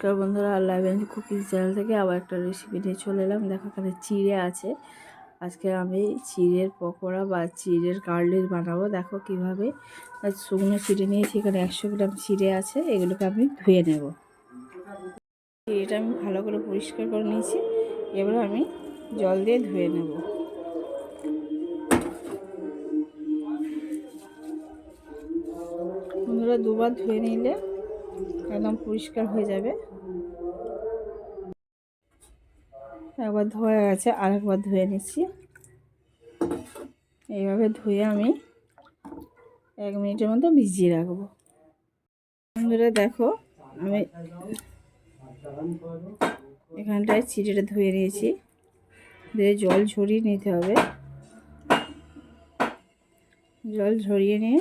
নমস্কার বন্ধুরা আল্লাহ Benz cooking channel থেকে আবার একটা রেসিপি নিয়ে চলে এলাম। দেখো এখানে চিড়ে আছে। আজকে আমি চিড়ের পকোড়া বা চিড়ের কার্লির বানাবো। দেখো কীভাবে। শুকনো চিড়ে নিয়েছি, এখানে একশো গ্রাম চিড়ে আছে। এগুলোকে আমি ধুয়ে নেব। চিড়েটা আমি ভালো করে পরিষ্কার করে নিয়েছি। এবার আমি জল দিয়ে ধুয়ে নেব। বন্ধুরা, দুবার ধুয়ে নিলে একদম পরিষ্কার হয়ে যাবে। একবার ধোয়া গেছে, আরেকবার ধুয়ে নিচ্ছি। এইভাবে ধুয়ে আমি এক মিনিটের মতো ভিজিয়ে রাখব। বন্ধুরা দেখো, আমি এখানটায় চিড়েটা ধুয়ে নিয়েছি। ধুয়ে জল ঝরিয়ে নিতে হবে। জল ঝরিয়ে নিয়ে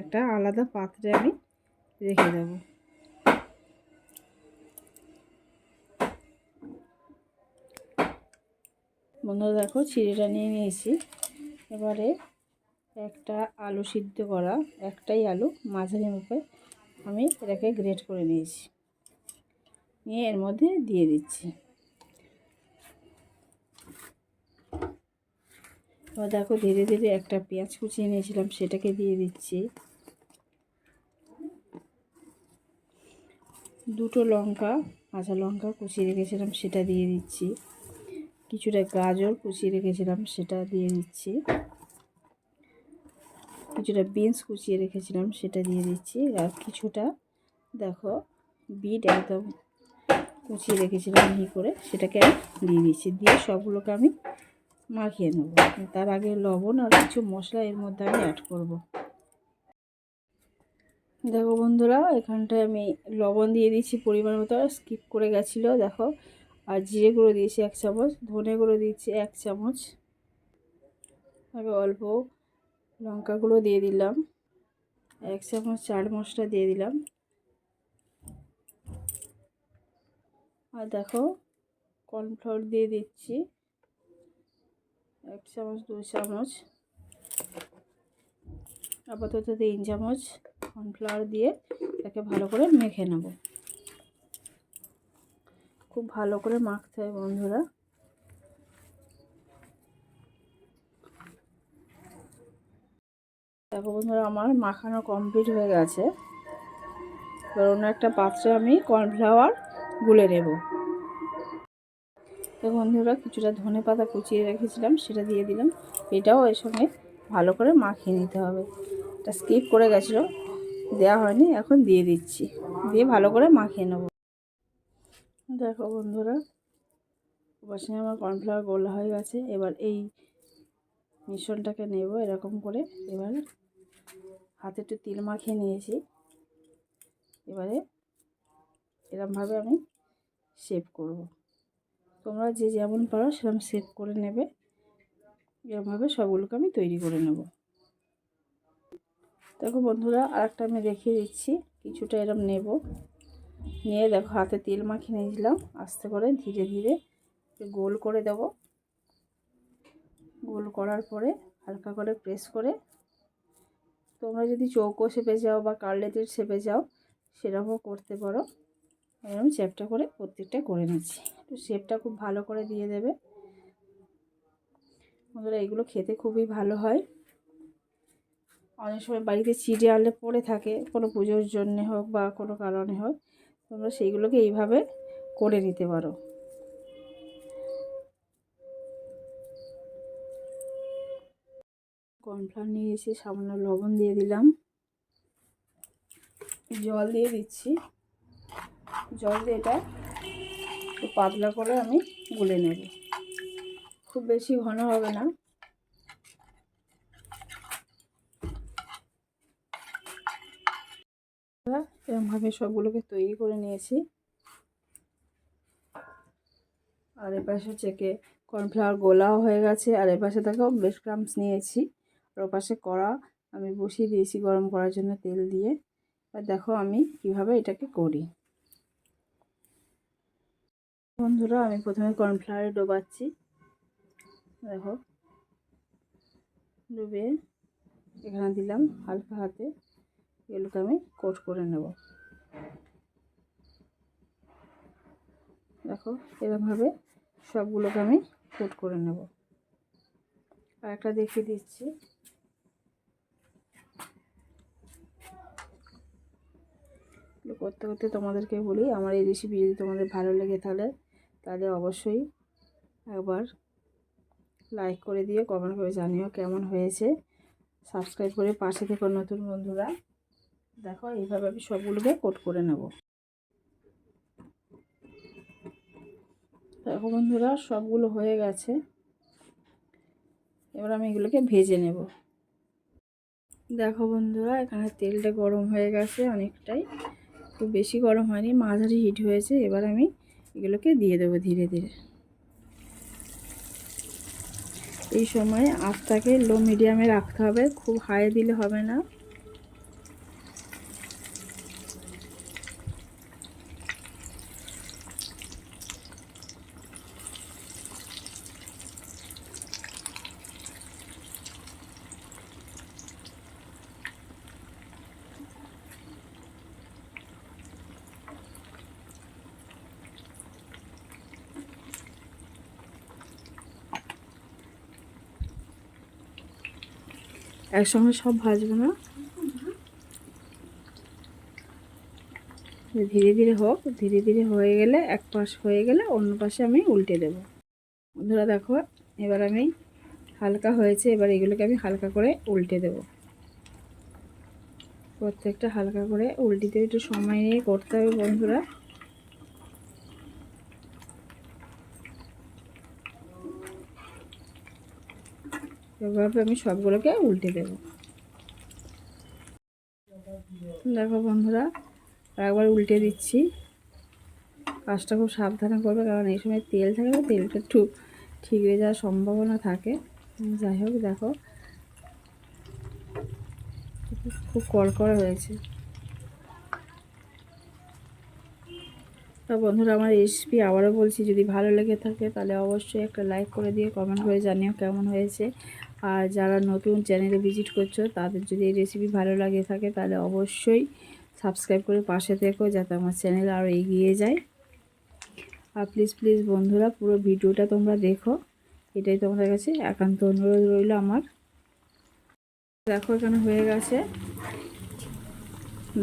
একটা আলাদা পাত্রে আমি রেখে দেবো। বন্ধুরা দেখো চিড়েটা নিয়ে নিয়েছি। এবারে একটা আলু সিদ্ধ করা, একটাই আলু মাঝারি মুখে আমি এটাকে গ্রেট করে নিয়েছি। নিয়ে এর মধ্যে দিয়ে দিচ্ছি। এবার দেখো ধীরে ধীরে একটা পেঁয়াজ কুচিয়ে নিয়েছিলাম, সেটাকে দিয়ে দিচ্ছি। দুটো লঙ্কা, কাঁচা লঙ্কা কুচিয়ে রেখেছিলাম, সেটা দিয়ে দিচ্ছি। কিছুটা গাজর কুচিয়ে রেখেছিলাম, সেটা দিয়ে দিচ্ছি। কিছুটা বিনস কুচিয়ে রেখেছিলাম, সেটা দিয়ে দিচ্ছি। আর কিছুটা, দেখো, বিট একদম কুচিয়ে রেখেছিলাম মিহি করে, সেটাকে দিয়ে দিচ্ছি। দিয়ে সবগুলোকে আমি মাখিয়ে নেব। তার আগে লবণ আর কিছু মশলা এর মধ্যে আমি অ্যাড করব। দেখো বন্ধুরা, এখানটায় আমি লবণ দিয়ে দিচ্ছি, পরিমাণ মতো স্কিপ করে গেছিল, দেখো। আর জিরে গুঁড়ো দিয়েছি এক চামচ, ধনে গুঁড়ো দিয়েছি এক চামচ। আমি অল্প লঙ্কা গুঁড়ো দিয়ে দিলাম, এক চামচ চাট মশলা দিয়ে দিলাম। আর দেখো, কর্নফ্লাওয়ার দিয়ে দিচ্ছি, এক চামচ, দু চামচ। আপাতত তিন চামচ কর্নফ্লাওয়ার দিয়ে তাকে ভালো করে মেখে নেব। খুব ভালো করে মাখতে হয় বন্ধুরা। দেখো বন্ধুরা, আমার মাখানো কমপ্লিট হয়ে গেছে। এবার অন্য একটা পাত্রে আমি কর্নফ্লাওয়ার গুলে নেব। তো বন্ধুরা, কিছুটা ধনে পাতা কুচিয়ে রেখেছিলাম, সেটা দিয়ে দিলাম। এটাও এর সঙ্গে ভালো করে মাখিয়ে নিতে হবে। এটা স্কিপ করে গেছিল দেওয়া হয়নি, এখন দিয়ে দিচ্ছি। দিয়ে ভালো করে মাখিয়ে নেব। দেখো বন্ধুরা পাশে আমার কর্নফ্লাওয়ার গোলা হয়ে গেছে। এবার এই মিশ্রণটাকে নেব এরকম করে। এবার হাতে একটু তিল মাখিয়ে নিয়েছি। এবারে এরমভাবে আমি শেপ করব। তোমরা যে যেমন পারো সেরকম শেপ করে নেবে। এরমভাবে সবগুলোকে আমি তৈরি করে নেব। দেখো বন্ধুরা, আরেকটা আমি রেখে দিচ্ছি। কিছুটা এরম নেব। নিয়ে দেখো হাতে তেল মাখিয়ে নিয়েছিলাম আস্তে করে ধীরে ধীরে গোল করে দেব। গোল করার পরে হালকা করে প্রেস করে তোমরা যদি চৌকো শেপে যাও বা কার্লেটের শেপে যাও সেরকমও করতে পারো। এরকম শেপটা করে প্রত্যেকটা করে নিচ্ছি। একটু শেপটা খুব ভালো করে দিয়ে দেবে। বন্ধুরা, এগুলো খেতে খুবই ভালো হয়। অনেক সময় বাড়িতে চিড়ে আনলে পড়ে থাকে, কোনো পুজোর জন্যে হোক বা কোনো কারণে হোক। তোমরা সেইগুলোকে এইভাবে করে নিতে পারো। কর্নফ্লাওয়ার নিয়ে এসে সামান্য লবণ দিয়ে দিলাম। জল দিয়ে দিচ্ছি। জল দিয়ে এটা পাতলা করে আমি গুলে নেব। খুব বেশি ঘন হবে না। এরকমভাবে সবগুলোকে তৈরি করে নিয়েছি। আর এপাশে চেকে কর্নফ্লাওয়ার গোলাও হয়ে গেছে, আর এপাশে দেখো বেশ ক্রামস নিয়েছি। আর ওপাশে কড়া আমি বসিয়ে দিয়েছি গরম করার জন্য তেল দিয়ে। আর দেখো আমি কীভাবে এটাকে করি। বন্ধুরা, আমি প্রথমে কর্নফ্লাওয়ারে ডোবাচ্ছি। দেখো ডুবে এখানে দিলাম হালকা হাতে। এগুলোকে আমি কোট করে নেব। দেখো, এরকমভাবে সবগুলোকে আমি কোট করে নেব। আর একটা দেখিয়ে দিচ্ছি। করতে করতে তোমাদেরকে বলি, আমার এই রেসিপি যদি তোমাদের ভালো লেগে তাহলে তাহলে অবশ্যই একবার লাইক করে দিয়ে কমেন্ট করে জানিও কেমন হয়েছে। সাবস্ক্রাইব করে পাশে থেকে নতুন বন্ধুরা। দেখো, এইভাবে আমি সবগুলোকে কোট করে নেব। দেখো বন্ধুরা, সবগুলো হয়ে গেছে। এবার আমি এগুলোকে ভেজে নেব। দেখো বন্ধুরা, এখানে তেলটা গরম হয়ে গেছে অনেকটাই। খুব বেশি গরম হয়নি, মাঝারি হিট হয়েছে। এবার আমি এগুলোকে দিয়ে দেবো ধীরে ধীরে। এই সময় আঁচটাকে লো মিডিয়ামে রাখতে হবে, খুব হাই দিলে হবে না। একসঙ্গে সব ভাজবো না। ধীরে ধীরে হোক, ধীরে ধীরে হয়ে গেলে, এক পাশ হয়ে গেলে অন্য পাশে আমি উল্টে দেব। বন্ধুরা দেখো, এবার আমি হালকা হয়েছে, এবার এগুলোকে আমি হালকা করে উল্টে দেব। প্রত্যেকটা হালকা করে উল্টিতে একটু সময় নিয়ে করতে হবে বন্ধুরা। এভাবে আমি সবগুলোকে উল্টে দেব। দেখো বন্ধুরা একবার উল্টে দিচ্ছি। কাজটা খুব সাবধানে করবে, কারণ এই সময় তেল থাকে না, তেলটা একটু ঠিকরে যাওয়ার সম্ভাবনা থাকে। যাই হোক, দেখো। খুব কড়কড়া হয়েছে। তা বন্ধুরা, আমার রেসিপি আবারও বলছি, যদি ভালো লেগে থাকে তাহলে অবশ্যই একটা লাইক করে দিয়ে কমেন্ট করে জানিও কেমন হয়েছে। আর যারা নতুন চ্যানেলে ভিজিট করছ তাদের যদি এই রেসিপি ভালো লাগে থাকে তাহলে অবশ্যই সাবস্ক্রাইব করে পাশে থেকো যাতে আমার চ্যানেল আরও এগিয়ে যায়। আর প্লিজ প্লিজ বন্ধুরা পুরো ভিডিওটা তোমরা দেখো। এটাই তোমাদের কাছে একান্ত অনুরোধ রইল আমার। দেখো এখানে হয়ে গেছে।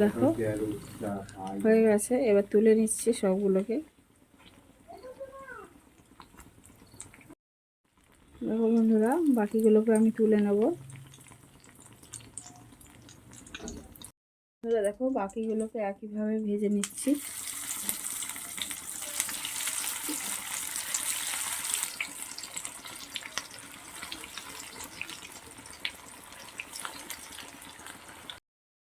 দেখো হয়ে গেছে। এবার তুলে নিচ্ছি সবগুলোকে। দেখো বন্ধুরা, বাকিগুলোকে আমি তুলে নেব। বন্ধুরা, দেখো, বাকিগুলোকে একইভাবে ভেজে নিচ্ছি।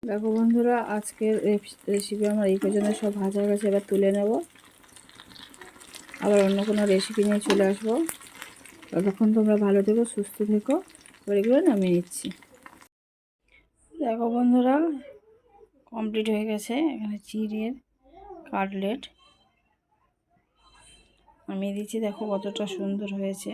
দেখো বন্ধুরা, আজকের রেসিপি আমার এই পর্যন্ত সব ভাজা গেছে, এবার তুলে নেব। আবার অন্য কোনো রেসিপি নিয়ে চলে আসব। ততক্ষণ তোমরা ভালো থেকো, সুস্থ থেকো। এবার এগুলো নামিয়ে নিচ্ছি। দেখো বন্ধুরা কমপ্লিট হয়ে গেছে এখানে চিড়ের কাটলেট। নামিয়ে দিচ্ছি, দেখো কতটা সুন্দর হয়েছে।